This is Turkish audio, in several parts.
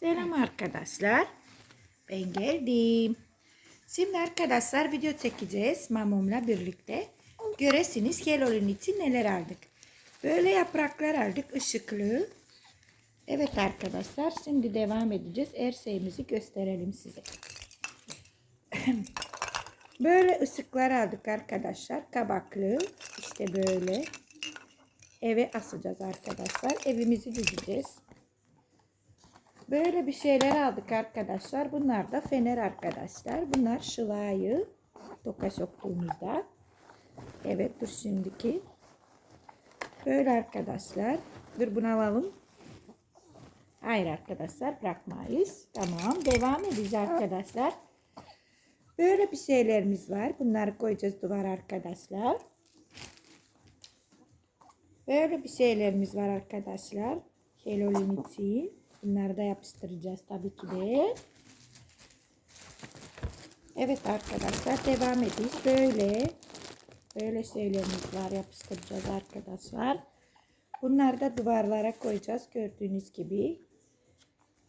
Selam arkadaşlar. Ben geldim. Şimdi arkadaşlar video çekeceğiz mamamla birlikte. Göresiniz Halloween için neler aldık. Böyle yapraklar aldık ışıklı. Evet arkadaşlar şimdi devam edeceğiz. Her gösterelim size. böyle ışıklar aldık arkadaşlar. Kabaklı. İşte böyle. Eve asacağız arkadaşlar. Evimizi düzeceğiz. Böyle bir şeyler aldık arkadaşlar. Bunlar da fener arkadaşlar. Bunlar şılayı toka soktuğumuzda. Evet dur şimdiki. Böyle arkadaşlar. Dur bunu alalım. Hayır arkadaşlar bırakmayız. Tamam devam edeceğiz arkadaşlar. Böyle bir şeylerimiz var. Bunları koyacağız duvar arkadaşlar. Böyle bir şeylerimiz var arkadaşlar. Halloween için. Bunları da yapıştıracağız tabii ki de. Evet arkadaşlar devam ediyoruz. Böyle böyle şeylerimiz var yapıştıracağız arkadaşlar. Bunları da duvarlara koyacağız gördüğünüz gibi.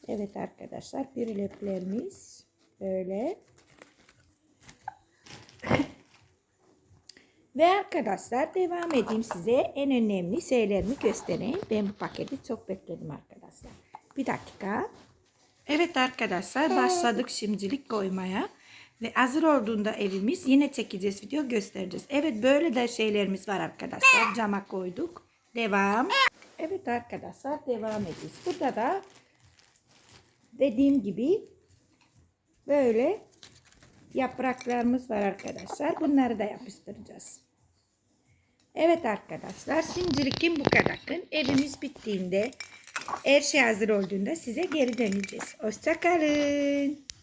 Evet arkadaşlar bir leplerimiz böyle. Ve arkadaşlar devam edeyim size en önemli şeylerimi göstereyim. Ben bu paketi çok bekledim arkadaşlar. Bir dakika. Evet arkadaşlar başladık şimdilik koymaya. Ve hazır olduğunda evimiz yine çekeceğiz video göstereceğiz. Evet böyle de şeylerimiz var arkadaşlar. Cama koyduk. Devam. Evet arkadaşlar devam ediyoruz. Burada da dediğim gibi böyle yapraklarımız var arkadaşlar. Bunları da yapıştıracağız. Evet arkadaşlar şimdilikim bu kadarın. Evimiz bittiğinde her şey hazır olduğunda size geri döneceğiz. Hoşçakalın.